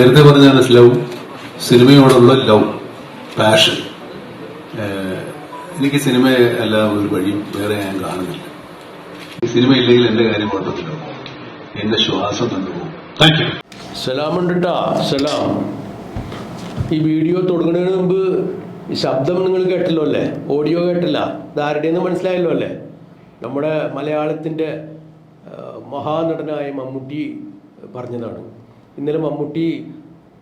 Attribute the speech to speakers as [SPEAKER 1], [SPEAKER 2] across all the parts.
[SPEAKER 1] നേരത്തെ പറഞ്ഞാണ് ലവ് സിനിമയോടുള്ള ലവ് പാഷൻ എനിക്ക് സിനിമ അല്ല ഒരു വഴിയും വേറെ ഞാൻ കാണുന്നില്ല. ഈ സിനിമ ഇല്ലെങ്കിൽ എന്റെ കാര്യം കുഴപ്പത്തില്ല. എന്റെ ശ്വാസം കണ്ടുപോകും താങ്ക് യു
[SPEAKER 2] സലാമുണ്ട് സലാം. ഈ വീഡിയോ തുടങ്ങുന്നതിന് മുമ്പ് ഈ ശബ്ദം നിങ്ങൾ കേട്ടല്ലോ അല്ലേ? ഓഡിയോ കേട്ടില്ല. ഇതാരുടെയെന്ന് മനസ്സിലായല്ലോ അല്ലേ? നമ്മുടെ മലയാളത്തിന്റെ മഹാനടനായ മമ്മൂട്ടി പറഞ്ഞതാണ്. ഇന്നലെ മമ്മൂട്ടി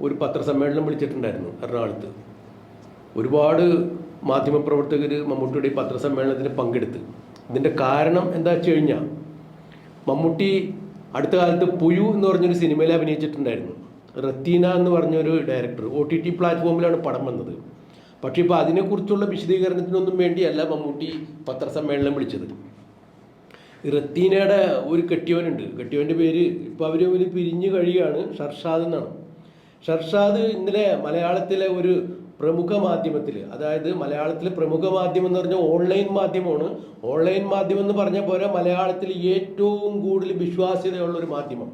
[SPEAKER 2] ഒരു പത്രസമ്മേളനം വിളിച്ചിട്ടുണ്ടായിരുന്നു എറണാകുളത്ത്. ഒരുപാട് മാധ്യമപ്രവർത്തകർ മമ്മൂട്ടിയുടെ പത്രസമ്മേളനത്തിന് പങ്കെടുത്ത്. ഇതിന്റെ കാരണം എന്താ വെച്ച് കഴിഞ്ഞാൽ മമ്മൂട്ടി അടുത്ത കാലത്ത് പുയു എന്ന് പറഞ്ഞൊരു സിനിമയിൽ അഭിനയിച്ചിട്ടുണ്ടായിരുന്നു. റത്തീന എന്ന് പറഞ്ഞൊരു ഡയറക്ടർ. ഒ ടി ടി പ്ലാറ്റ്ഫോമിലാണ് പടം വന്നത്. പക്ഷേ ഇപ്പോൾ അതിനെക്കുറിച്ചുള്ള വിശദീകരണത്തിനൊന്നും വേണ്ടിയല്ല മമ്മൂട്ടി പത്രസമ്മേളനം വിളിച്ചത്. റത്തീനയുടെ ഒരു കെട്ടിയവനുണ്ട് കെട്ടിയവന്റെ പേര് ഇപ്പോൾ അവർ ഒരു പിരിഞ്ഞു കഴിയുകയാണ് ഷർഷാദ് എന്നാണ്. ഷർഷാദ് ഇന്നലെ മലയാളത്തിലെ ഒരു പ്രമുഖ മാധ്യമത്തിൽ അതായത് മലയാളത്തിലെ പ്രമുഖ മാധ്യമം എന്ന് പറഞ്ഞാൽ ഓൺലൈൻ മാധ്യമമാണ്. ഓൺലൈൻ മാധ്യമം എന്ന് പറഞ്ഞ പോലെ മലയാളത്തിൽ ഏറ്റവും കൂടുതൽ വിശ്വാസ്യതയുള്ള ഒരു മാധ്യമം.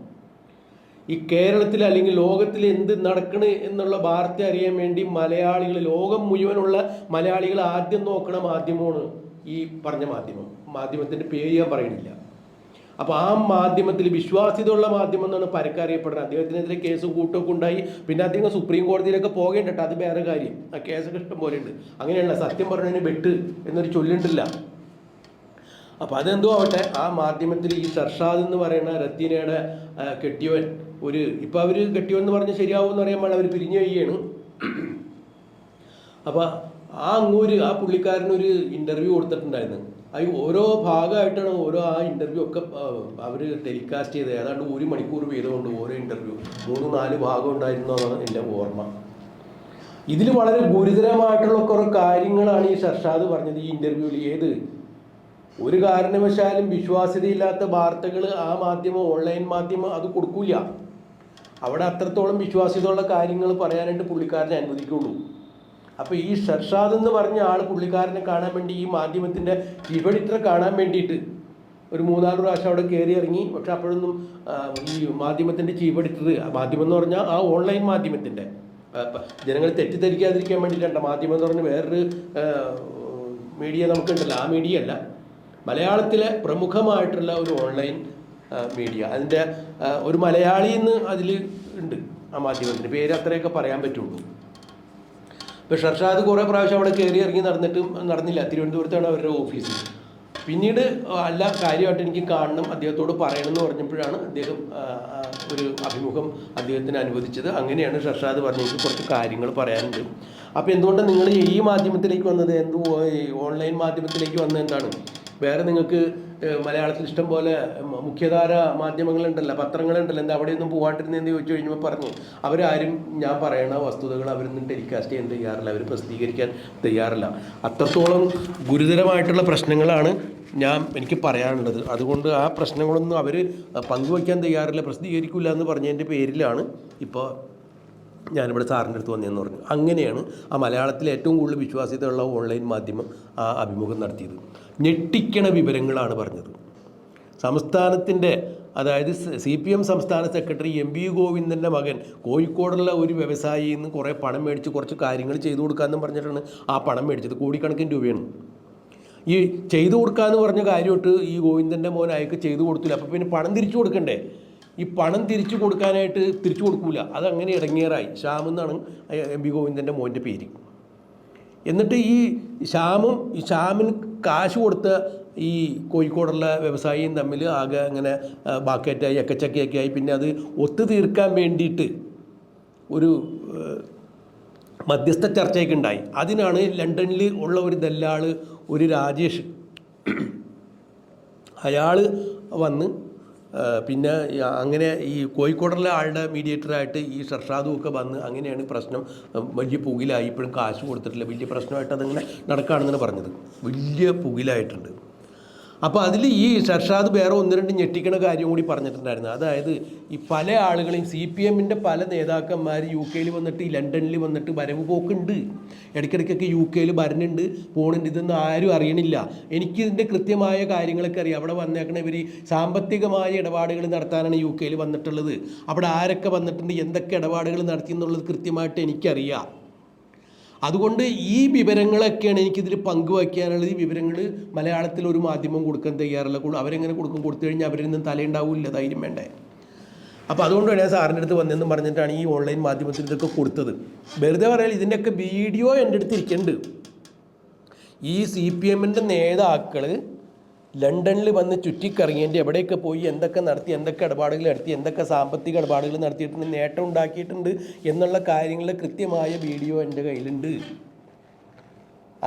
[SPEAKER 2] ഈ കേരളത്തിൽ അല്ലെങ്കിൽ ലോകത്തിൽ എന്ത് നടക്കണ് എന്നുള്ള വാർത്ത അറിയാൻ വേണ്ടി മലയാളികൾ ലോകം മുഴുവനുള്ള മലയാളികൾ ആദ്യം നോക്കണ മാധ്യമമാണ് ഈ പറഞ്ഞ മാധ്യമം. മാധ്യമത്തിന്റെ പേര് ഞാൻ പറയുന്നില്ല. അപ്പോൾ ആ മാധ്യമത്തിൽ വിശ്വാസ്യതയുള്ള മാധ്യമം എന്നാണ് പരക്കെ അറിയപ്പെടുന്നത് അദ്ദേഹത്തിനെതിരെ കേസ് കൂട്ടൊക്കെ ഉണ്ടായി. പിന്നെ അദ്ദേഹം സുപ്രീം കോടതിയിലൊക്കെ പോകേണ്ടട്ടോ അത് വേറെ കാര്യം. ആ കേസൊക്കെ ഇഷ്ടം പോലെ ഉണ്ട് അങ്ങനെയല്ല സത്യം പറഞ്ഞതിന് വെട്ട് എന്നൊരു ചൊല്ലുണ്ടില്ല. അപ്പോൾ അതെന്തോ ആവട്ടെ ആ മാധ്യമത്തിൽ ഈ സർഷാദ് എന്ന് പറയുന്ന റത്തീനയുടെ കെട്ടിയവൻ ഒരു ഇപ്പം അവർ കെട്ടിയവൻ എന്ന് പറഞ്ഞ് ശരിയാവും എന്ന് അറിയാൻ അവർ പിരിഞ്ഞു കഴിയാണ് അപ്പോൾ ആ അങ്ങൂര് ആ പുള്ളിക്കാരനൊരു ഇന്റർവ്യൂ കൊടുത്തിട്ടുണ്ടായിരുന്നു. അത് ഓരോ ഭാഗമായിട്ടാണ് ഓരോ ആ ഇന്റർവ്യൂ ഒക്കെ അവർ ടെലികാസ്റ്റ് ചെയ്തത്. ഏതാണ്ട് ഒരു മണിക്കൂർ വീതമുണ്ട് ഓരോ ഇന്റർവ്യൂ മൂന്ന് നാല് ഭാഗം ഉണ്ടായിരുന്നു എന്നാണ് എന്റെ ഓർമ്മ. ഇതിൽ വളരെ ഗുരുതരമായിട്ടുള്ള കുറേ കാര്യങ്ങളാണ് ഈ ഷർഷാദ് പറഞ്ഞത് ഈ ഇന്റർവ്യൂവിൽ ഏത്? ഒരു കാരണവശാലും വിശ്വാസ്യതയില്ലാത്ത വാർത്തകൾ ആ മാധ്യമം ഓൺലൈൻ മാധ്യമം അത് കൊടുക്കൂല അവിടെ അത്രത്തോളം വിശ്വാസ്യതയുള്ള കാര്യങ്ങൾ പറയാനായിട്ട് പുള്ളിക്കാരനെ അനുവദിക്കുള്ളൂ. അപ്പോൾ ഈ ഷർഷാദ് എന്ന് പറഞ്ഞ ആൾ പുള്ളിക്കാരനെ കാണാൻ വേണ്ടി ഈ ചീഫ് എഡിറ്ററെ കാണാൻ വേണ്ടിയിട്ട് ഒരു മൂന്നാൽ പ്രാവശ്യം അവിടെ കയറി ഇറങ്ങി. പക്ഷെ അപ്പോഴൊന്നും ഈ മാധ്യമത്തിന്റെ ചീവെടുത്തത് മാധ്യമം എന്ന് പറഞ്ഞാൽ ആ ഓൺലൈൻ മാധ്യമത്തിന്റെ ജനങ്ങൾ തെറ്റിദ്ധരിക്കാതിരിക്കാൻ വേണ്ടിയിട്ടുണ്ട് മാധ്യമം എന്ന് പറഞ്ഞ വേറൊരു മീഡിയ നമുക്കുണ്ടല്ലോ. ആ മീഡിയ അല്ല. മലയാളത്തിലെ പ്രമുഖമായിട്ടുള്ള ഒരു ഓൺലൈൻ മീഡിയ. അതിന്റെ ഒരു മലയാളി എന്ന് അതിൽ ഉണ്ട് ആ മാധ്യമത്തിന്. പേര് അത്രയൊക്കെ പറയാൻ പറ്റുള്ളൂ. ഇപ്പോൾ ഷർഷാദ് കുറേ പ്രാവശ്യം അവിടെ കയറി ഇറങ്ങി നടന്നിട്ടും നടന്നില്ല. തിരുവനന്തപുരത്താണ് അവരുടെ ഓഫീസ് പിന്നീട് അല്ല കാര്യമായിട്ട് എനിക്ക് കാണണം അദ്ദേഹത്തോട് പറയണം എന്ന് പറഞ്ഞപ്പോഴാണ് അദ്ദേഹം ഒരു അഭിമുഖം അദ്ദേഹത്തിന് അനുവദിച്ചത്. അങ്ങനെയാണ് ഷർഷാദ് പറഞ്ഞത്. എനിക്ക് കുറച്ച് കാര്യങ്ങൾ പറയാനുണ്ട്. അപ്പോൾ എന്തുകൊണ്ടാണ് നിങ്ങൾ ഈ മാധ്യമത്തിലേക്ക് വന്നത്? എന്ത് ഓൺലൈൻ മാധ്യമത്തിലേക്ക് വന്നത്? എന്താണ്? വേറെ നിങ്ങൾക്ക് മലയാളത്തിൽ ഇഷ്ടം പോലെ മുഖ്യധാര മാധ്യമങ്ങളുണ്ടല്ലോ പത്രങ്ങളുണ്ടല്ലോ എന്താ അവിടെയൊന്നും പോകാണ്ടിരുന്നതെന്ന് ചോദിച്ചു കഴിഞ്ഞപ്പോൾ പറഞ്ഞു അവരാരും ഞാൻ പറയണ വസ്തുതകൾ അവരൊന്നും ടെലികാസ്റ്റ് ചെയ്യാൻ തയ്യാറില്ല അവർ പ്രസിദ്ധീകരിക്കാൻ തയ്യാറില്ല. അത്രത്തോളം ഗുരുതരമായിട്ടുള്ള പ്രശ്നങ്ങളാണ് ഞാൻ എനിക്ക് പറയാനുള്ളത്. അതുകൊണ്ട് ആ പ്രശ്നങ്ങളൊന്നും അവർ പങ്കുവയ്ക്കാൻ തയ്യാറില്ല പ്രസിദ്ധീകരിക്കില്ല എന്ന് പറഞ്ഞതിന്റെ പേരിലാണ് ഇപ്പോൾ ഞാനിവിടെ സാറിന്റെ അടുത്ത് വന്നതെന്ന് പറഞ്ഞു. അങ്ങനെയാണ് ആ മലയാളത്തിലെ ഏറ്റവും കൂടുതൽ വിശ്വാസ്യതയുള്ള ഓൺലൈൻ മാധ്യമം ആ അഭിമുഖം നടത്തിയത്. ഞെട്ടിക്കണ വിവരങ്ങളാണ് പറഞ്ഞത്. സംസ്ഥാനത്തിന്റെ അതായത് സി പി എം സംസ്ഥാന സെക്രട്ടറി എം വി ഗോവിന്ദന്റെ മകൻ കോഴിക്കോടുള്ള ഒരു വ്യവസായി നിന്ന് കുറേ പണം മേടിച്ച് കുറച്ച് കാര്യങ്ങൾ ചെയ്തു കൊടുക്കാമെന്ന് പറഞ്ഞിട്ടാണ് ആ പണം മേടിച്ചത്. കോടിക്കണക്കിന് രൂപയാണ്. ഈ ചെയ്തു കൊടുക്കാന്ന് പറഞ്ഞ കാര്യമായിട്ട് ഈ ഗോവിന്ദന്റെ മോൻ അയക്ക് ചെയ്തു കൊടുത്തില്ല. അപ്പോൾ പിന്നെ പണം തിരിച്ചു കൊടുക്കണ്ടേ? ഈ പണം തിരിച്ചു കൊടുക്കാനായിട്ട് തിരിച്ചു കൊടുക്കൂല. അതങ്ങനെ ഇടങ്ങേറായി. ശ്യാം എന്നാണ് എം ബി ഗോവിന്ദന്റെ മോന്റെ പേര്. എന്നിട്ട് ഈ ശ്യാമും ഈ ശ്യാമിന് കാശ് കൊടുത്ത ഈ കോഴിക്കോടുള്ള വ്യവസായിയും തമ്മിൽ ആകെ അങ്ങനെ ബാക്കേറ്റായി എക്കച്ചക്കയൊക്കെ ആയി. പിന്നെ അത് ഒത്തു തീർക്കാൻ വേണ്ടിയിട്ട് ഒരു മധ്യസ്ഥ ചർച്ചയൊക്കെ ഉണ്ടായി. അതിനാണ് ലണ്ടനിൽ ഉള്ള ഒരു ദല്ലാൾ ഒരു രാജേഷ്. അയാൾ വന്ന് പിന്നെ അങ്ങനെ ഈ കോഴിക്കോടുള്ള ആളുടെ മീഡിയേറ്ററായിട്ട് ഈ ഷർഷാദും ഒക്കെ വന്ന് അങ്ങനെയാണ് പ്രശ്നം വലിയ പുകിലായി ഇപ്പോഴും കാശ് കൊടുത്തിട്ടില്ല. വലിയ പ്രശ്നമായിട്ട് അതങ്ങനെ നടക്കുകയാണെന്നാണ് പറഞ്ഞത്. വലിയ പുകിലായിട്ടുണ്ട്. അപ്പോൾ അതിൽ ഈ ഷർഷാദ് വേറെ ഒന്ന് രണ്ട് ഞെട്ടിക്കണ കാര്യം കൂടി പറഞ്ഞിട്ടുണ്ടായിരുന്നു. അതായത് ഈ പല ആളുകളെയും സി പി എമ്മിന്റെ പല നേതാക്കന്മാർ യു കെയിൽ വന്നിട്ട് ലണ്ടനിൽ വന്നിട്ട് വരവ് പോക്കുണ്ട്. ഇടയ്ക്കിടയ്ക്കൊക്കെ യു കെയിൽ വരണുണ്ട് പോണുണ്ട്. ഇതൊന്നും ആരും അറിയണില്ല. എനിക്കിതിന്റെ കൃത്യമായ കാര്യങ്ങളൊക്കെ അറിയാം. അവിടെ വന്നേക്കണ ഇവർ സാമ്പത്തികമായ ഇടപാടുകൾ നടത്താനാണ് യു കെയിൽ വന്നിട്ടുള്ളത്. അവിടെ ആരൊക്കെ വന്നിട്ടുണ്ട്? എന്തൊക്കെ ഇടപാടുകൾ നടത്തി എന്നുള്ളത് കൃത്യമായിട്ട് എനിക്കറിയാം. അതുകൊണ്ട് ഈ വിവരങ്ങളൊക്കെയാണ് എനിക്കിതിൽ പങ്കുവയ്ക്കാനുള്ളത്. ഈ വിവരങ്ങൾ മലയാളത്തിൽ ഒരു മാധ്യമം കൊടുക്കാൻ തയ്യാറല്ല. അവരെങ്ങനെ കൊടുക്കും? കൊടുത്തു കഴിഞ്ഞാൽ അവരിൽ നിന്ന് തലയുണ്ടാവില്ല ധൈര്യം വേണ്ടേ? അപ്പോൾ അതുകൊണ്ട് ഞാൻ സാറിന്റെ അടുത്ത് വന്നതെന്ന് പറഞ്ഞിട്ടാണ് ഈ ഓൺലൈൻ മാധ്യമത്തിൽ ഇതൊക്കെ കൊടുത്തത്. വെറുതെ പറയാൻ ഇതിന്റെയൊക്കെ വീഡിയോ എന്റെ അടുത്ത് ഇരിക്കുന്നുണ്ട് ഈ സി പി എമ്മിന്റെ നേതാക്കൾ ലണ്ടനിൽ വന്ന് ചുറ്റിക്കറങ്ങിയതിന്റെ എവിടെയൊക്കെ പോയി എന്തൊക്കെ നടത്തി എന്തൊക്കെ ഇടപാടുകൾ നടത്തി എന്തൊക്കെ സാമ്പത്തിക ഇടപാടുകൾ നടത്തിയിട്ടുണ്ട് നേട്ടം ഉണ്ടാക്കിയിട്ടുണ്ട് എന്നുള്ള കാര്യങ്ങളുടെ കൃത്യമായ വീഡിയോ എന്റെ കയ്യിലുണ്ട്.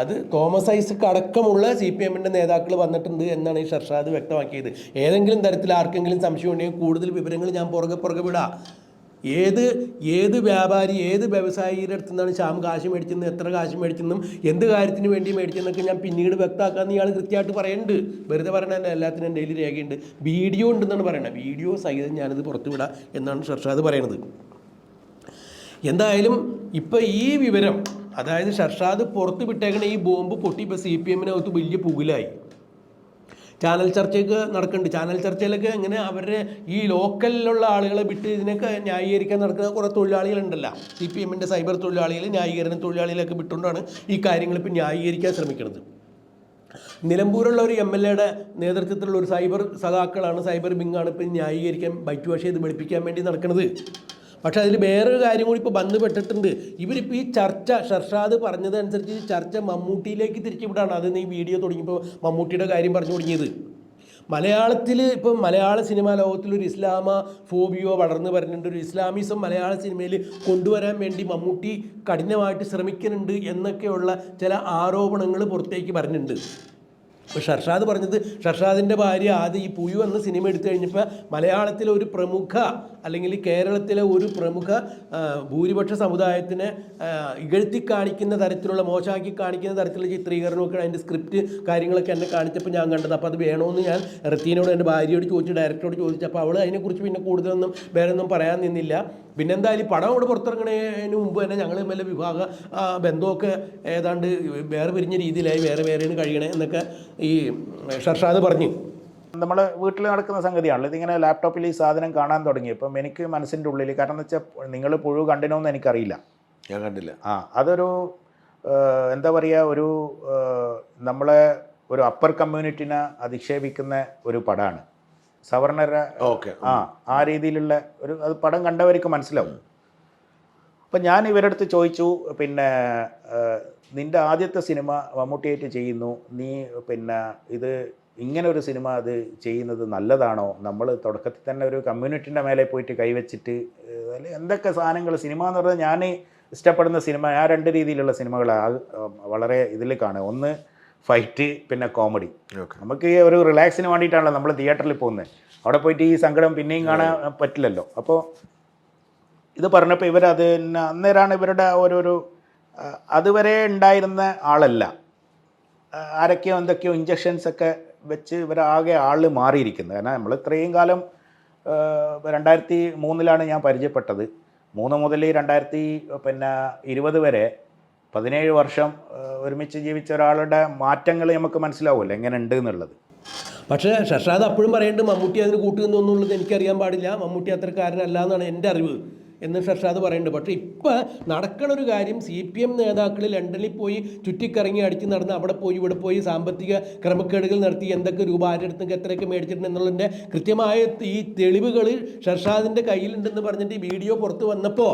[SPEAKER 2] അത് തോമസ് ഐസക് അടക്കമുള്ള സി പി എമ്മിന്റെ നേതാക്കൾ വന്നിട്ടുണ്ട് എന്നാണ് ഈ ഷർഷാദ് വ്യക്തമാക്കിയത്. ഏതെങ്കിലും തരത്തിൽ ആർക്കെങ്കിലും സംശയം ഉണ്ടെങ്കിൽ കൂടുതൽ വിവരങ്ങൾ ഞാൻ പുറകെ പുറകെ വിടാം. ഏത് ഏത് വ്യാപാരി ഏത് വ്യവസായിയുടെ അടുത്ത് നിന്നാണ് ശ്യാം കാശ് മേടിച്ചെന്ന് എത്ര കാശ് മേടിച്ചെന്നും എന്ത് കാര്യത്തിന് വേണ്ടി മേടിച്ചെന്നൊക്കെ ഞാൻ പിന്നീട് വ്യക്തമാക്കാമെന്ന് ഇയാൾ കൃത്യമായിട്ട് പറയുന്നുണ്ട്. വെറുതെ പറയണ എല്ലാത്തിനും കയ്യിൽ രേഖയുണ്ട്. വീഡിയോ ഉണ്ടെന്നാണ് പറയണത്. വീഡിയോ സഹിതം ഞാനിത് പുറത്തു വിടാം എന്നാണ് ഷർഷാദ് പറയണത്. എന്തായാലും ഇപ്പം ഈ വിവരം അതായത് ഷർഷാദ് പുറത്ത് വിട്ടേക്കണ ഈ ബോംബ് പൊട്ടി ഇപ്പോൾ സി പി എമ്മിനകത്ത് വലിയ പുകിലായി. ചാനൽ ചർച്ചയൊക്കെ നടക്കുന്നുണ്ട്. ചാനൽ ചർച്ചയിലൊക്കെ ഇങ്ങനെ അവരുടെ ഈ ലോക്കലിലുള്ള ആളുകളെ വിട്ട് ഇതിനൊക്കെ ന്യായീകരിക്കാൻ നടക്കുന്ന കുറേ തൊഴിലാളികളുണ്ടല്ലോ. സി പി എമ്മിന്റെ സൈബർ തൊഴിലാളികൾ ന്യായീകരണ തൊഴിലാളികളൊക്കെ വിട്ടുകൊണ്ടാണ് ഈ കാര്യങ്ങൾ ഇപ്പോൾ ന്യായീകരിക്കാൻ ശ്രമിക്കുന്നത്. നിലമ്പൂരുള്ള ഒരു എം എൽ എയുടെ നേതൃത്വത്തിലുള്ള ഒരു സൈബർ സഖാക്കളാണ് സൈബർ ബിങ്ങാണ് ഇപ്പം ന്യായീകരിക്കാൻ ബൈറ്റ് ഭാഷ ഇത് വെളുപ്പിക്കാൻ വേണ്ടി നടക്കുന്നത് പക്ഷേ അതിൽ വേറൊരു കാര്യം കൂടി ഇപ്പോൾ ബന്ധപ്പെട്ടിട്ടുണ്ട്. ഇവരിപ്പോൾ ഈ ചർച്ച ഷർഷാദ് പറഞ്ഞതനുസരിച്ച് ഈ ചർച്ച മമ്മൂട്ടിയിലേക്ക് തിരിച്ചുവിടാണ്. അത് ഈ വീഡിയോ തുടങ്ങിയപ്പോൾ മമ്മൂട്ടിയുടെ കാര്യം പറഞ്ഞു തുടങ്ങിയത്. മലയാളത്തിൽ ഇപ്പം മലയാള സിനിമാ ലോകത്തിൽ ഒരു ഇസ്ലാമ ഫോബിയോ വളർന്നു വരുന്നുണ്ട് ഒരു ഇസ്ലാമിസം മലയാള സിനിമയിൽ കൊണ്ടുവരാൻ വേണ്ടി മമ്മൂട്ടി കഠിനമായിട്ട് ശ്രമിക്കുന്നുണ്ട് എന്നൊക്കെയുള്ള ചില ആരോപണങ്ങൾ പുറത്തേക്ക് വരുന്നുണ്ട് ഇപ്പോൾ ഷർഷാദ് പറഞ്ഞത് ഷർഷാദിന്റെ ഭാര്യ ആദ്യം ഈ പുയു എന്ന സിനിമ എടുത്തു കഴിഞ്ഞപ്പോൾ മലയാളത്തിലെ ഒരു പ്രമുഖ അല്ലെങ്കിൽ കേരളത്തിലെ ഒരു പ്രമുഖ ഭൂരിപക്ഷ സമുദായത്തിനെ ഇകഴ്ത്തി കാണിക്കുന്ന തരത്തിലുള്ള മോശമാക്കി കാണിക്കുന്ന തരത്തിലുള്ള ചിത്രീകരണമൊക്കെ അതിന്റെ സ്ക്രിപ്റ്റ് കാര്യങ്ങളൊക്കെ എന്നെ കാണിച്ചപ്പോൾ ഞാൻ കണ്ടത്. അപ്പോൾ അത് വേണമെന്ന് ഞാൻ റത്തീനോട് എന്റെ ഭാര്യയോട് ചോദിച്ചു ഡയറക്ടറോട് ചോദിച്ചു അപ്പോൾ അവൾ അതിനെക്കുറിച്ച് പിന്നെ കൂടുതലൊന്നും വേറെ ഒന്നും പറയാൻ നിന്നില്ല. പിന്നെ എന്തായാലും പടം അവിടെ പുറത്തിറങ്ങണതിന് മുമ്പ് തന്നെ ഞങ്ങൾ തമ്മിലെ വിഭാഗ ബന്ധമൊക്കെ ഏതാണ്ട് വേറെ പിരിഞ്ഞ രീതിയിലായി വേറെ വേറെയാണ് കഴിയണേ എന്നൊക്കെ ഈ ഷർഷാദ് പറഞ്ഞു.
[SPEAKER 3] നമ്മൾ വീട്ടിൽ നടക്കുന്ന സംഗതിയാണല്ലോ. ഇതിങ്ങനെ ലാപ്ടോപ്പിൽ ഈ സാധനം കാണാൻ തുടങ്ങി. ഇപ്പം എനിക്ക് മനസ്സിന്റെ ഉള്ളിൽ കാരണം എന്ന് വെച്ചാൽ നിങ്ങൾ പുഴു കണ്ടിനോന്ന് എനിക്കറിയില്ല.
[SPEAKER 1] ഞാൻ കണ്ടില്ല.
[SPEAKER 3] ആ അതൊരു എന്താ പറയുക ഒരു നമ്മളെ ഒരു അപ്പർ കമ്മ്യൂണിറ്റിനെ അധിക്ഷേപിക്കുന്ന ഒരു പടമാണ് സവർണരെ
[SPEAKER 1] ഓക്കെ
[SPEAKER 3] ആ ആ രീതിയിലുള്ള ഒരു അത് പടം കണ്ടവർക്ക് മനസ്സിലാവും. അപ്പം ഞാൻ ഇവരടുത്ത് ചോദിച്ചു പിന്നെ നിന്റെ ആദ്യത്തെ സിനിമ മമ്മൂട്ടിയായിട്ട് ചെയ്യുന്നു. നീ പിന്നെ ഇത് ഇങ്ങനെ ഒരു സിനിമ അത് ചെയ്യുന്നത് നല്ലതാണോ? നമ്മൾ തുടക്കത്തിൽ തന്നെ ഒരു കമ്മ്യൂണിറ്റിന്റെ മേലെ പോയിട്ട് കൈവച്ചിട്ട് അല്ലെങ്കിൽ അതിൽ എന്തൊക്കെ സാധനങ്ങൾ സിനിമ എന്ന് പറഞ്ഞാൽ ഞാൻ ഇഷ്ടപ്പെടുന്ന സിനിമ ആ രണ്ട് രീതിയിലുള്ള സിനിമകൾ വളരെ ഇതിൽ കാണുക. ഒന്ന് ഫൈറ്റ് പിന്നെ കോമഡി. നമുക്ക് ഒരു റിലാക്സിന് വേണ്ടിയിട്ടാണല്ലോ നമ്മൾ തിയേറ്ററിൽ പോകുന്നത് അവിടെ പോയിട്ട് ഈ സങ്കടം പിന്നെയും കാണാൻ പറ്റില്ലല്ലോ. അപ്പോൾ ഇത് പറഞ്ഞപ്പോൾ ഇവരത് അന്നേരമാണ് ഇവരുടെ ഓരോരു അതുവരെ ഉണ്ടായിരുന്ന ആളല്ല. ആരൊക്കെയോ എന്തൊക്കെയോ ഇഞ്ചക്ഷൻസ് ഒക്കെ വെച്ച് ഇവരാകെ ആൾ മാറിയിരിക്കുന്നത് കാരണം നമ്മൾ ഇത്രയും കാലം രണ്ടായിരത്തി മൂന്നിലാണ് ഞാൻ പരിചയപ്പെട്ടത്. മൂന്ന് മുതൽ രണ്ടായിരത്തി പിന്നെ ഇരുപത് വരെ പതിനേഴ് വർഷം ഒരുമിച്ച് ജീവിച്ച ഒരാളുടെ മാറ്റങ്ങൾ നമുക്ക് മനസ്സിലാവുമല്ലോ എങ്ങനെ ഉണ്ട് എന്നുള്ളത്.
[SPEAKER 2] പക്ഷേ ഷഷാദ് അപ്പോഴും പറയുന്നുണ്ട് മമ്മൂട്ടി അതിന് കൂട്ടുനിന്നുള്ളത് എനിക്കറിയാൻ പാടില്ല. മമ്മൂട്ടി അത്രക്കാരനല്ല എന്നാണ് എന്റെ അറിവ് എന്ന് ഷർഷാദ് പറയുന്നുണ്ട് പക്ഷേ ഇപ്പോൾ നടക്കണ ഒരു കാര്യം സി പി എം നേതാക്കൾ ലണ്ടനിൽ പോയി ചുറ്റിക്കറങ്ങി അടിച്ച് നടന്ന് അവിടെ പോയി ഇവിടെ പോയി സാമ്പത്തിക ക്രമക്കേടുകൾ നടത്തി എന്തൊക്കെ രൂപ ആരുടെ അടുത്ത് എത്രയൊക്കെ മേടിച്ചിട്ടുണ്ട് എന്നുള്ളതിന്റെ കൃത്യമായ ഈ തെളിവുകൾ ഷർഷാദിന്റെ കയ്യിലുണ്ടെന്ന് പറഞ്ഞിട്ട് ഈ വീഡിയോ പുറത്ത് വന്നപ്പോൾ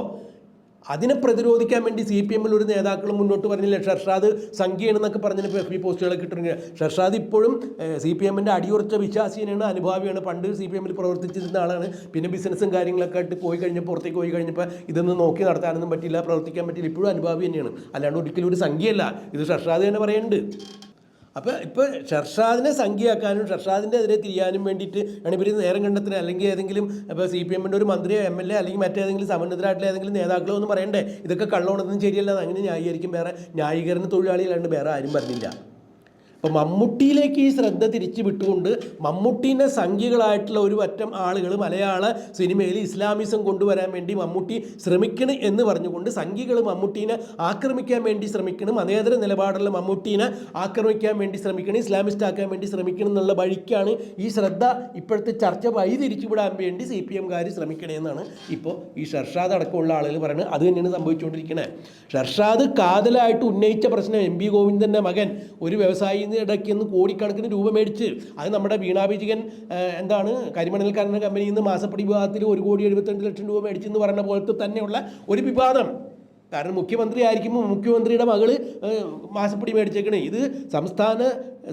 [SPEAKER 2] അതിനെ പ്രതിരോധിക്കാൻ വേണ്ടി സി പി എമ്മിൽ ഒരു നേതാക്കളും മുന്നോട്ട് പറഞ്ഞില്ല ഷർഷാദ് സംഖ്യയാണെന്നൊക്കെ പറഞ്ഞപ്പോൾ എഫ് ബി പോസ്റ്റുകളൊക്കെ ഇട്ടിട്ടുണ്ട്. ഷർഷാദ് ഇപ്പോഴും സി പി എമ്മിന്റെ അടിയുറച്ച വിശ്വാസിയാണ് അനുഭാവിയാണ്. പണ്ട് സി പി എമ്മിൽ പ്രവർത്തിച്ചിരുന്ന ആളാണ്. പിന്നെ ബിസിനസ്സും കാര്യങ്ങളൊക്കെ ആയിട്ട് പോയി കഴിഞ്ഞപ്പോൾ പുറത്തേക്ക് പോയി കഴിഞ്ഞപ്പോൾ ഇതൊന്നും നോക്കി നടത്താനൊന്നും പറ്റില്ല പ്രവർത്തിക്കാൻ പറ്റില്ല. ഇപ്പോഴും അനുഭാവി തന്നെയാണ്. അല്ലാണ്ട് ഒരിക്കലും ഒരു സംഖ്യയല്ല. ഇത് ഷർഷാദ് തന്നെ പറയുന്നുണ്ട് അപ്പോൾ ഇപ്പോൾ ഷർഷാദിനെ സംഖ്യയാക്കാനും ഷർഷാദിന്റെ എതിരെ തിരിയാനും വേണ്ടിയിട്ട് ആണ് ഇവർ നേരം കണ്ടെത്തുന്നത്. അല്ലെങ്കിൽ ഏതെങ്കിലും ഇപ്പോൾ സി പി എമ്മിന്റെ ഒരു മന്ത്രിയോ എം എൽ എ അല്ലെങ്കിൽ മറ്റേതെങ്കിലും സമന്നതരായിട്ടുള്ള ഏതെങ്കിലും നേതാക്കളോ ഒന്നും പറയണ്ടേ? ഇതൊക്കെ കള്ളോണതൊന്നും ശരിയല്ല അങ്ങനെ ന്യായീകരിക്കും. വേറെ ന്യായീകരണ തൊഴിലാളികളാണ്ട് വേറെ ആരും പറഞ്ഞില്ല. അപ്പോൾ മമ്മൂട്ടിയിലേക്ക് ഈ ശ്രദ്ധ തിരിച്ചു വിട്ടുകൊണ്ട് മമ്മൂട്ടീന്റെ സംഖ്യകളായിട്ടുള്ള ഒരു പറ്റം ആളുകൾ മലയാള സിനിമയിൽ ഇസ്ലാമിസം കൊണ്ടുവരാൻ വേണ്ടി മമ്മൂട്ടി ശ്രമിക്കണം എന്ന് പറഞ്ഞുകൊണ്ട് സംഖ്യകൾ മമ്മൂട്ടീനെ ആക്രമിക്കാൻ വേണ്ടി ശ്രമിക്കണം മതേതര നിലപാടുള്ള മമ്മൂട്ടീനെ ആക്രമിക്കാൻ വേണ്ടി ശ്രമിക്കണം ഇസ്ലാമിസ്റ്റ് ആക്കാൻ വേണ്ടി ശ്രമിക്കണം എന്നുള്ള വഴിക്കാണ് ഈ ശ്രദ്ധ ഇപ്പോഴത്തെ ചർച്ച വഴി തിരിച്ചുവിടാൻ വേണ്ടി സി പി എംകാർ ശ്രമിക്കണമെന്നാണ് ഇപ്പോൾ ഈ ഷർഷാദ് അടക്കമുള്ള ആളുകൾ പറയുന്നത് അത് തന്നെയാണ് സംഭവിച്ചുകൊണ്ടിരിക്കുന്നത് ഷർഷാദ് കാതലായിട്ട് ഉന്നയിച്ച പ്രശ്നം എം പി ഗോവിന്ദന്റെ മകൻ ഒരു വ്യവസായി ഇടയ്ക്ക് നിന്ന് കോടിക്കണക്കിന് രൂപ മേടിച്ച് അത് നമ്മുടെ വീണാ വിജയൻ കരിമണൽ എന്താണ് കരിമണൽക്കാരന്റെ കമ്പനിയിൽ നിന്ന് മാസപ്പടി വിഭാഗത്തിൽ ഒരു കോടി എഴുപത്തിരണ്ട് ലക്ഷം രൂപ മേടിച്ചെന്ന് പറയുന്ന പോലത്തെ തന്നെയുള്ള ഒരു വിവാദം കാരണം മുഖ്യമന്ത്രി ആയിരിക്കുമ്പോൾ മുഖ്യമന്ത്രിയുടെ മകൾ മാസപ്പടി മേടിച്ചേക്കണേ. ഇത് സംസ്ഥാന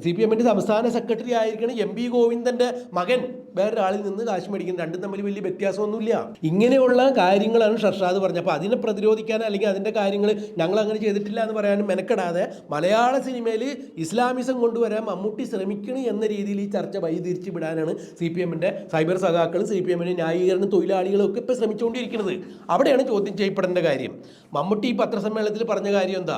[SPEAKER 2] സി പി എമ്മിന്റെ സംസ്ഥാന സെക്രട്ടറി ആയിരിക്കണം എം പി ഗോവിന്ദന്റെ മകൻ. വേറൊരാളിൽ നിന്ന് കാശ് മേടിക്കുന്നത് രണ്ടും തമ്മിൽ വലിയ വ്യത്യാസമൊന്നുമില്ല. ഇങ്ങനെയുള്ള കാര്യങ്ങളാണ് ഷർഷാദ് പറഞ്ഞത്. അപ്പോൾ അതിനെ പ്രതിരോധിക്കാൻ അല്ലെങ്കിൽ അതിന്റെ കാര്യങ്ങൾ ഞങ്ങൾ അങ്ങനെ ചെയ്തിട്ടില്ല എന്ന് പറയാനും മെനക്കെടാതെ മലയാള സിനിമയിൽ ഇസ്ലാമിസം കൊണ്ടുവരാൻ മമ്മൂട്ടി ശ്രമിക്കണം എന്ന രീതിയിൽ ഈ ചർച്ച വഴിതിരിച്ച് വിടാനാണ് സി പി എമ്മിന്റെ സൈബർ സഖാക്കളും സി പി എമ്മിന്റെ ന്യായീകരണ തൊഴിലാളികളും ഒക്കെ ഇപ്പോൾ ശ്രമിച്ചുകൊണ്ടിരിക്കുന്നത്. അവിടെയാണ് ചോദ്യം ചെയ്യപ്പെടേണ്ട കാര്യം. മമ്മൂട്ടി ഈ പത്രസമ്മേളനത്തിൽ പറഞ്ഞ കാര്യം എന്താ?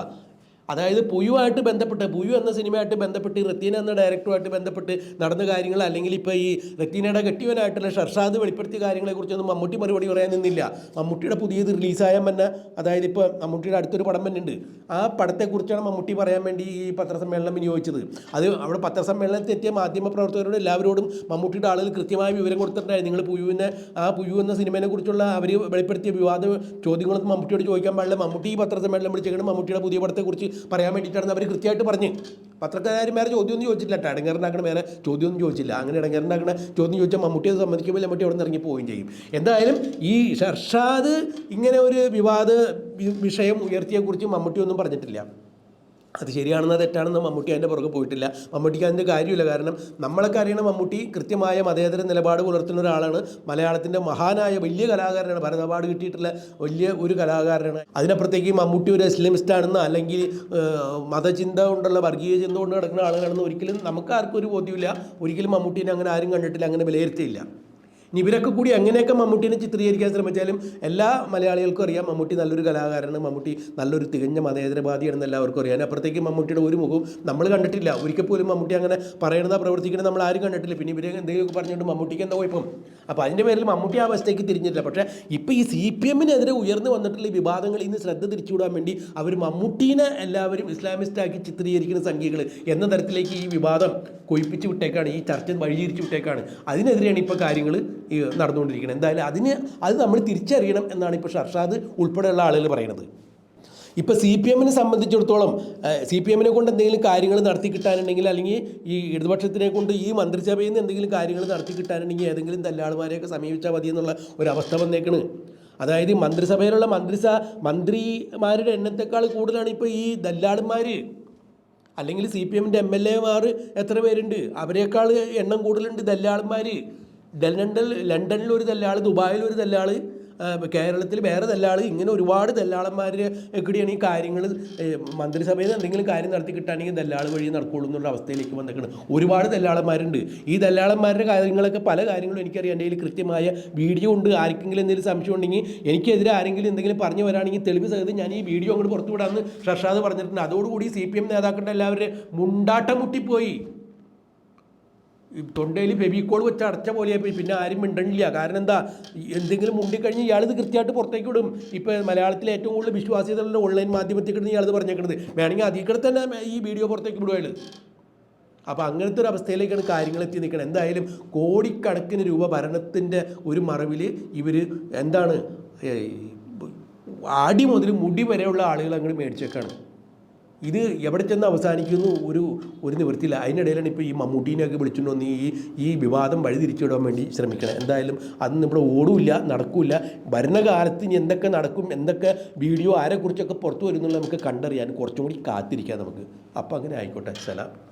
[SPEAKER 2] അതായത് പുയുവായിട്ട് ബന്ധപ്പെട്ട് പുയു എന്ന സിനിമയായിട്ട് ബന്ധപ്പെട്ട് റത്തീന എന്ന ഡയറക്ടറുമായിട്ട് ബന്ധപ്പെട്ട് നടന്ന കാര്യങ്ങൾ അല്ലെങ്കിൽ ഇപ്പോൾ ഈ റത്തീനയുടെ കെട്ടിയവനായിട്ടുള്ള ഷർഷാദ് വെളിപ്പെടുത്തിയ കാര്യങ്ങളെക്കുറിച്ചൊന്നും മമ്മൂട്ടി മറുപടി പറയാൻ നിന്നില്ല. മമ്മൂട്ടിയുടെ പുതിയത് റിലീസായ തന്നെ അതായത് ഇപ്പോൾ മമ്മൂട്ടിയുടെ അടുത്തൊരു പടം തന്നെ ഉണ്ട് ആ പടത്തെക്കുറിച്ചാണ് മമ്മൂട്ടി പറയാൻ വേണ്ടി ഈ പത്രസമ്മേളനം വിനിയോഗിച്ചത്. അത് അവിടെ പത്രസമ്മേളനത്തിൽ എത്തിയ മാധ്യമപ്രവർത്തകരോട് എല്ലാവരോടും മമ്മൂട്ടിയുടെ ആളുകൾ കൃത്യമായ വിവരം കൊടുത്തിട്ടുണ്ടായി നിങ്ങൾ പുയുവിനെ ആ പുയു എന്ന സിനിമയെ കുറിച്ചുള്ള അവർ വെളിപ്പെടുത്തിയ വിവാദ ചോദ്യങ്ങളൊന്നും മമ്മൂട്ടിയോട് ചോദിക്കാൻ പാടില്ല. മമ്മൂട്ടി ഈ പത്രസമ്മേളനം വിളിച്ചേക്കണം മമ്മൂട്ടിയുടെ പുതിയ പടത്തെക്കുറിച്ച് പറയാൻ വേണ്ടിയിട്ടാണ് അവർ കൃത്യമായിട്ട് പറഞ്ഞ്. പത്രക്കാരന്മാരെ ചോദ്യം ചോദ്യമൊന്നും ചോദിച്ചില്ല കേട്ടോ ഇടങ്ങേറുണ്ടാക്കണ ചോദ്യം ചോദ്യമൊന്നും ചോദിച്ചില്ല. അങ്ങനെ ഇടങ്ങേറുണ്ടാക്കണ ചോദ്യം ചോദിച്ചാൽ മമ്മൂട്ടിയെ സംബന്ധിക്കുമ്പോൾ മമ്മൂട്ടി അവിടെ നിന്ന് ഇറങ്ങി പോവുകയും ചെയ്യും. എന്തായാലും ഈ ഷർഷാദ് ഇങ്ങനെ ഒരു വിവാദ വിഷയം ഉയർത്തിയെക്കുറിച്ച് മമ്മൂട്ടി ഒന്നും പറഞ്ഞിട്ടില്ല. അത് ശരിയാണെന്നോ തെറ്റാണെന്നോ മമ്മൂട്ടി അതിന്റെ പുറകെ പോയിട്ടില്ല. മമ്മൂട്ടിക്ക് അതിന്റെ കാര്യമില്ല. കാരണം നമ്മളൊക്കെ അറിയണ മമ്മൂട്ടി കൃത്യമായ മതേതര നിലപാട് പുലർത്തുന്ന ഒരാളാണ്. മലയാളത്തിന്റെ മഹാനായ വലിയ കലാകാരനാണ്. ഭരത അവാർഡ് കിട്ടിയിട്ടുള്ള വലിയ ഒരു കലാകാരനാണ്. അതിനപ്പുറത്തേക്ക് മമ്മൂട്ടി ഒരു എസ്ലിമിസ്റ്റാണെന്ന് അല്ലെങ്കിൽ മതചിന്ത കൊണ്ടുള്ള വർഗീയ ചിന്ത കൊണ്ട് നടക്കുന്ന ആളുകളാണെന്ന് ഒരിക്കലും നമുക്ക് ആർക്കും ഒരു ബോധ്യമില്ല ഒരിക്കലും മമ്മൂട്ടീനെ അങ്ങനെ ആരും കണ്ടിട്ടില്ല അങ്ങനെ വിലയിരുത്തിയില്ല. ഇനി ഇവരൊക്കെ കൂടി എങ്ങനെയൊക്കെ മമ്മൂട്ടിനെ ചിത്രീകരിക്കാൻ ശ്രമിച്ചാലും എല്ലാ മലയാളികൾക്കും അറിയാം മമ്മൂട്ടി നല്ലൊരു കലാകാരനാണ്. മമ്മൂട്ടി നല്ലൊരു തികഞ്ഞ മതേതരവാദിയാണെന്ന് എല്ലാവർക്കും അറിയാം. അപ്പുറത്തേക്ക് മമ്മൂട്ടിയുടെ ഒരു മുഖവും നമ്മൾ കണ്ടിട്ടില്ല. ഒരിക്കൽ പോലും മമ്മൂട്ടി അങ്ങനെ പറയണതാ പ്രവർത്തിക്കുന്നത് നമ്മൾ ആരും കണ്ടിട്ടില്ല. പിന്നെ ഇവരെ എന്തെങ്കിലുമൊക്കെ പറഞ്ഞുകൊണ്ട് മമ്മൂട്ടിക്ക് എന്താ കുഴപ്പം? അപ്പോൾ അതിന്റെ പേരിൽ മമ്മൂട്ടി ആ അവസ്ഥയ്ക്ക് തിരിഞ്ഞിട്ടില്ല. പക്ഷേ ഇപ്പോൾ ഈ സി പി എമ്മിനെതിരെ ഉയർന്നു വന്നിട്ടുള്ള ഈ വിവാദങ്ങളിൽ നിന്ന് ശ്രദ്ധ തിരിച്ചുവിടാൻ വേണ്ടി അവർ മമ്മൂട്ടീനെ എല്ലാവരും ഇസ്ലാമിസ്റ്റാക്കി ചിത്രീകരിക്കുന്ന സംഖ്യകൾ എന്ന തരത്തിലേക്ക് ഈ വിവാദം കൊയ്പ്പിച്ച് വിട്ടേക്കാണ്. ഈ ചർച്ച വഴിതിരിച്ച് വിട്ടേക്കാണ്. അതിനെതിരെയാണ് ഇപ്പോൾ കാര്യങ്ങൾ നടന്നുകൊണ്ടിരിക്കുന്നത്. എന്തായാലും അതിന് അത് നമ്മൾ തിരിച്ചറിയണം എന്നാണ് ഇപ്പോൾ ഷർഷാദ് ഉൾപ്പെടെയുള്ള ആളുകൾ പറയുന്നത്. ഇപ്പോൾ സി പി എമ്മിനെ സംബന്ധിച്ചിടത്തോളം സി പി എമ്മിനെ കൊണ്ട് എന്തെങ്കിലും കാര്യങ്ങൾ നടത്തി കിട്ടാനുണ്ടെങ്കിൽ അല്ലെങ്കിൽ ഈ ഇടതുപക്ഷത്തിനെ കൊണ്ട് ഈ മന്ത്രിസഭയിൽ നിന്ന് എന്തെങ്കിലും കാര്യങ്ങൾ നടത്തി കിട്ടാനുണ്ടെങ്കിൽ ഏതെങ്കിലും തല്ലാളുമാരെയൊക്കെ സമീപിച്ചാൽ മതി എന്നുള്ള ഒരവസ്ഥ വന്നേക്കണ്. അതായത് മന്ത്രിസഭയിലുള്ള മന്ത്രിസ മന്ത്രിമാരുടെ എണ്ണത്തെക്കാൾ കൂടുതലാണ് ഇപ്പോൾ ഈ ദല്ലാളന്മാർ അല്ലെങ്കിൽ സി പി എമ്മിന്റെ എം എൽ എമാർ എത്ര പേരുണ്ട്? അവരെക്കാൾ എണ്ണം കൂടുതലുണ്ട് ദല്ലാളന്മാർ ലണ്ടനിൽ ലണ്ടനിൽ ഒരു തല്ലാൾ ദുബായിൽ ഒരു തല്ലാൾ കേരളത്തിൽ വേറെ ദല്ലാൾ ഇങ്ങനെ ഒരുപാട് ദല്ലാളന്മാരെ കൂടിയാണ് ഈ കാര്യങ്ങൾ മന്ത്രിസഭയിൽ എന്തെങ്കിലും കാര്യം നടത്തി കിട്ടുകയാണെങ്കിൽ ദല്ലാൾ വഴി നടക്കുള്ളൂ എന്നുള്ള അവസ്ഥയിലേക്ക് വന്നിട്ടുണ്ട് ഒരുപാട് ദല്ലാളന്മാരുണ്ട്. ഈ ദല്ലാളന്മാരുടെ കാര്യങ്ങളൊക്കെ പല കാര്യങ്ങളും എനിക്കറിയാം. എന്റെ കയ്യിൽ കൃത്യമായ വീഡിയോ ഉണ്ട്. ആർക്കെങ്കിലും എന്തെങ്കിലും സംശയം ഉണ്ടെങ്കിൽ എനിക്കെതിരെ ആരെങ്കിലും എന്തെങ്കിലും പറഞ്ഞു വരാണെങ്കിൽ തെളിവ് സഹിതം ഞാൻ ഈ വീഡിയോ അങ്ങോട്ട് പുറത്തുവിടാമെന്ന് ഷർഷാദ് പറഞ്ഞിട്ടുണ്ട്. അതോടുകൂടി സി പി എം നേതാക്കളുടെ എല്ലാവരും മുണ്ടാട്ടം മുട്ടിപ്പോയി. തൊണ്ടയിൽ ഫെബിക്കോൾ വെച്ച് അടച്ച പോലെയായി പിന്നെ ആരും മിണ്ടണില്ല. കാരണം എന്താ? എന്തെങ്കിലും മുണ്ടിക്കഴിഞ്ഞ് ഇത് കൃത്യമായിട്ട് പുറത്തേക്ക് വിടും. ഇപ്പോൾ മലയാളത്തിലെ ഏറ്റവും കൂടുതൽ വിശ്വാസ്യതയുള്ള ഓൺലൈൻ മാധ്യമത്തിൽ കിടന്ന് ഇയാൾ പറഞ്ഞേക്കുന്നത് വേണമെങ്കിൽ അതിൽ തന്നെ ഈ വീഡിയോ പുറത്തേക്ക് വിടുക അപ്പോൾ അങ്ങനത്തെ ഒരു അവസ്ഥയിലേക്കാണ് കാര്യങ്ങൾ എത്തി നിൽക്കുന്നത് എന്തായാലും കോടിക്കണക്കിന് രൂപ ഭരണത്തിന്റെ ഒരു മറവിൽ ഇവർ എന്താണ് അടി മുതൽ മുടി വരെയുള്ള ആളുകൾ അങ്ങോട്ട് മേടിച്ചേക്കാണ്. ഇത് എവിടെ ചെന്ന് അവസാനിക്കുന്നു? ഒരു ഒരു നിവൃത്തിയില്ല. അതിനിടയിലാണ് ഇപ്പോൾ ഈ മമ്മൂട്ടീനെയൊക്കെ വിളിച്ചുകൊണ്ട് വന്ന് ഈ ഈ വിവാദം വഴി തിരിച്ചുവിടാൻ വേണ്ടി ശ്രമിക്കണം. എന്തായാലും അതൊന്നും ഇവിടെ ഓടില്ല നടക്കില്ല. ഭരണകാലത്ത് ഇനി എന്തൊക്കെ നടക്കും എന്തൊക്കെ വീഡിയോ ആരെക്കുറിച്ചൊക്കെ പുറത്തു വരുന്നുള്ള നമുക്ക് കണ്ടറിയാൻ കുറച്ചും കൂടി കാത്തിരിക്കാം നമുക്ക്. അപ്പോൾ അങ്ങനെ ആയിക്കോട്ടെ. സലാം.